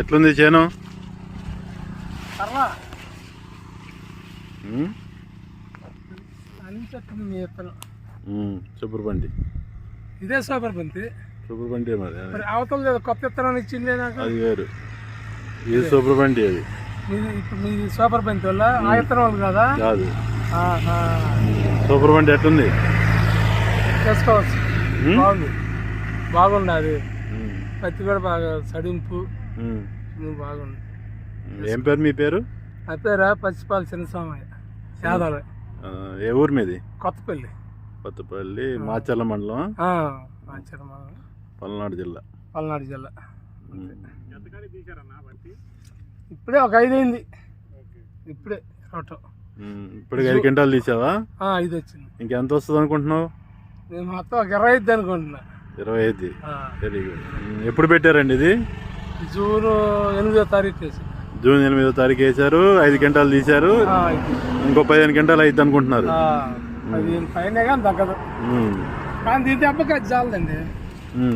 ఎట్లుంది చేను? సూపర్ బండి. ఇదే సూపర్ బంతి. సూపర్ బండి మరి అవతల ఏదో కొత్త ఇచ్చిండే నాకు? అది వేరు. ఇది సూపర్ బండి అది. మీది సూపర్ బంతి వల్ల ఆ విత్తనం వాళ్ళు కదా? కాదు. సూపర్ బండి ఎట్లుంది? చేసుకోవచ్చు? బాగుంది. బాగుంది అది. పత్తి కూడా బాగా సడింపు. ఉమ్, బాగుంది ఏం పేరు మీ పేరు? ఆ పేరు పచ్చిపాల చిన్నస్వామయ్య యాదవ్. ఆ, ఏ ఊరు మీది? కొత్తపల్లి. కొత్తపల్లి మాచర్ల మండలం? ఆ, ఆచరణ పల్నాడు జిల్లా. పల్నాడు జిల్లా. ఇప్పుడే ఒక ఐదు అయింది ఇప్పుడే ఉమ్, ఇప్పటికి ఐదు క్వింటాలు తీసావా? ఆ, ఐదు వచ్చింది. ఇంకెంత వస్తుంది అనుకుంటున్నావు? నేను మొత్తం ఒక ఇరవై ఐదు అనుకుంటున్నా. ఇరవై ఐదు. ఎప్పుడు పెట్టారండి ఇది? జూన్ ఎనిమిదో తారీఖు వేసి జూన్ ఎనిమిదో తారీఖు వేశారు ఐదు క్వింటాలు తీశారు. ఇంకో పదిహేను క్వింటాలు అయిద్ది అనుకుంటున్నారు. పదిహేను పైన కానీ తగ్గదు. కానీ దీని దెబ్బకి అది చాలదండి.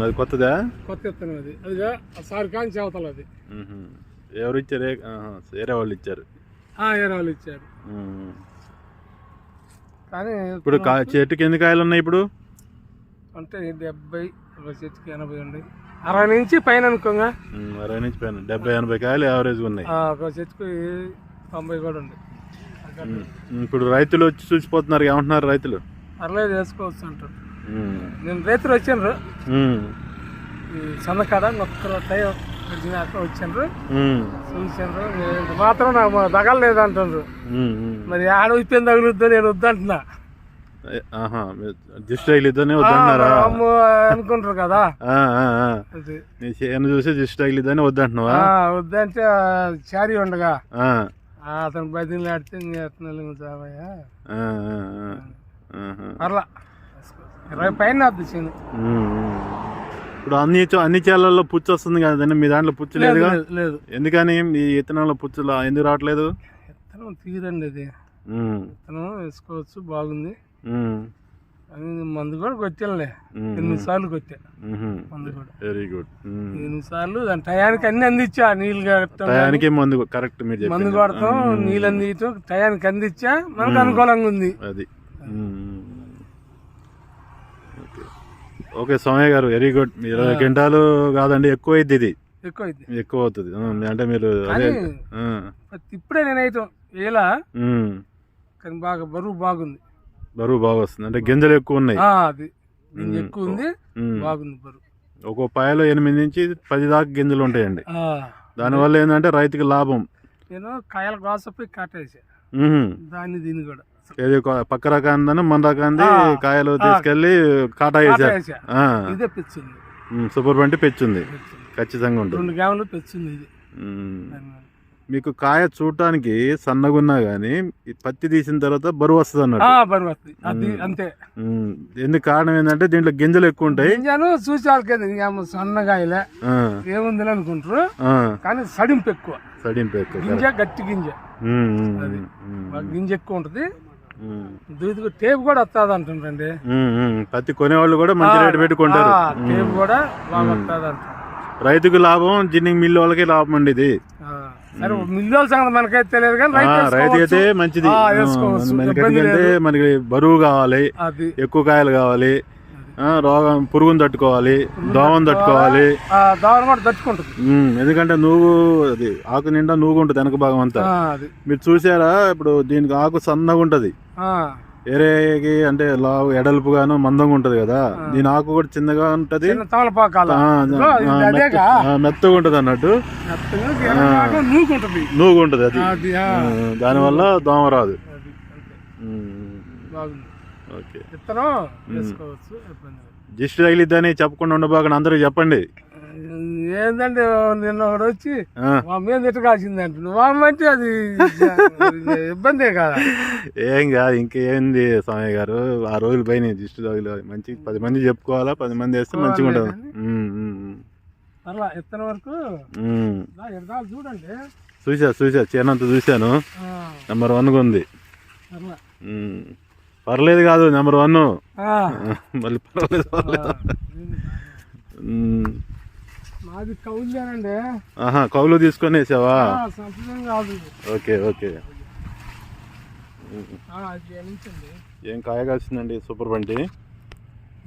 అది కొత్తదా? కొత్త విత్తనం అది. అదిగా సారి కానీ చేవతలు అది. ఎవరు ఇచ్చారు? వేరే వాళ్ళు ఇచ్చారు. ఏరే వాళ్ళు ఇచ్చారు. కానీ ఇప్పుడు చెట్టుకి ఎన్ని కాయలు ఉన్నాయి ఇప్పుడు? అంటే డెబ్బై ఒక చెట్టుకి ఎనభై ఉండి అరవై నుంచి పైన అనుకోగా? అరవై నుంచి పైన. డెబ్బై ఎనభై కాయలు యావరేజ్ ఉన్నాయి. ఆ, ఒక చెట్టుకి తొంభై కూడా ఉంది. ఇప్పుడు రైతులు వచ్చి చూసిపోతున్నారు ఏమంటున్నారు రైతులు? పర్లేదు వేసుకోవచ్చు అంటారు. నేను రైతులు వచ్చిండ్రు. సన్నకాడ ఒక్క టైం వచ్చినాక వచ్చిండ్రు. చూసిండ్రు. నేను మాత్రం నాకు ఉమ్, ఉమ్. మరి ఆడ అయిపోయింది తగులుద్దో నేను వద్దంటున్నా. దిష్టి తగిలిద్దనే వద్దంటున్నారా? అనుకుంటారు కదా. నీ చేను చూసి దిష్టి తగిలిద్దని వద్దంటున్నావా? వద్దంటే చారీ ఉండగా. అతను బదిలీ ఆడితే. ఆహా. పర్లా. ఇరవై పైన ఉమ్. ఇప్పుడు అన్ని అన్ని చేలల్లో పుచ్చు వస్తుంది కదా మీ దాంట్లో పుచ్చు లేదు లేదు, ఎందుకని ఈ ఇత్తనంలో పుచ్చులు? ఎందుకు రావట్లేదు? విత్తనం తీరండి అది. విత్తనం వేసుకోవచ్చు బాగుంది. మందు కూడా కొట్టానులే. ఎనిమిది సార్లు కొట్టా. మందు కూడా. Very good. ఎనిమిది సార్లు దాని టయానికి అన్ని అందించా నీళ్ళు టయానికి మందు కరెక్ట్ మీరు మందు కొడతాం నీళ్ళు అందించడం టయానికి అందించా మనకు అనుకూలంగా ఉంది. అది. ఓకే. సోమయ్య గారు వెరీ గుడ్ ఇరవై క్వింటాలు కాదండి ఎక్కువ అయింది ఇది. ఎక్కువ అయింది ఎక్కువ అవుతుంది. అంటే మీరు అదే ఇప్పుడే నేను అయితే ఇలా. కానీ బాగా బరువు బాగుంది. బరువు బాగా వస్తుంది. అంటే గింజలు ఎక్కువ ఉన్నాయి. అది. ఎక్కువ ఉంది. బాగుంది బరువు. ఒక్కో పాయలో ఎనిమిది నుంచి పది దాకా గింజలు ఉంటాయండి. దానివల్ల ఏంటంటే రైతుకి లాభం. నేను కాయల కోసపోయి కట్టేసా. దాన్ని దీన్ని కూడా. ఏది పక్క రకాందని మన రకాంది ఆ, కాయలు. తీసుకెళ్ళి కాటా వేసారు ఇదే పెచ్చింది. సూపర్ బంటి పెచ్చుంది. ఖచ్చితంగా ఉంటుంది. రెండు గ్యాములు పెచ్చింది ఇది. మీకు కాయ చూడటానికి సన్నగున్నా గానీ పత్తి తీసిన తర్వాత బరువు వస్తుంది అన్నట్టు. బరువు వస్తుంది. అది అంతే. ఎందుకు కారణం ఏంటంటే దీంట్లో గింజలు ఎక్కువ ఉంటాయి. గింజను చూసి వాళ్ళకి ఇంకేమో సన్నగాయలే ఏముంది అనుకుంటారు. కానీ సడింపు ఎక్కువ. సడింపు ఎక్కువ. గింజ గట్టి గింజ. గింజ ఎక్కువ ఉంటుంది. టేప్ కూడా వస్తుంది ఉమ్. పత్తి కొనేవాళ్ళు కూడా మంచి రేటు పెట్టుకుంటారు. టేప్ కూడా బాగా వస్తుంది రైతుకు లాభం జిన్నింగ్ మిల్లు వాళ్ళకి లాభం అండి ఇది. సరే మిల్లుల సంగతి మనకైతే తెలియదు కానీ ఆ, రైతు రైతు అయితే. మంచిది. మనకి ఇబ్బంది ఎందుకంటే మనకి బరువు కావాలి ఎక్కువ కాయలు కావాలి రోగం పురుగును తట్టుకోవాలి దోమను తట్టుకోవాలి. కూడా తట్టుకుంటుంది. ఎందుకంటే నువ్వు అది ఆకు నిండా నువ్వు ఉంటుంది వెనక భాగం అంతా. మీరు చూసారా ఇప్పుడు దీనికి ఆకు సన్నగా ఉంటది. ఆ, వేరేకి అంటే లావు ఎడల్పుగాను మందంగా ఉంటది కదా. దీని ఆకు కూడా చిన్నగా ఉంటది. మెత్తగా ఉంటది అన్నట్టు. నువ్వు ఉంటది అది. దానివల్ల దోమ రాదు. ఓకే. దిష్టి తగిలిద్దని చెప్పకుండా ఉండబాకండి అందరికి చెప్పండి. ఏందంటే నిన్న ఒకడు వచ్చి మా మీద తిట్ట కాల్సింది అంటుంది మా అంటే అది ఇబ్బందే కదా. ఏం కాదు ఇంకేంది స్వామి గారు? ఆ రోజులు పైన దిష్టి తగిలి. మంచి పది మంది చెప్పుకోవాలా పది మంది వేస్తే మంచిగా ఉంటుంది. ఇత్తనం వరకు చూడండి. చూసా చూసా చేనంత చూశాను. నెంబర్ వన్గా ఉంది. పర్లేదు కాదు నెంబర్ వన్ మళ్ళీ పర్వాలేదు పర్లేదు ఉమ్. మాది కౌలేనండి ఆహా కౌలు తీసుకొని వేసావా? సంప్రదాయం కాదు. Okay okay. ఏం కాయ కాసిందండి సూపర్ బంటి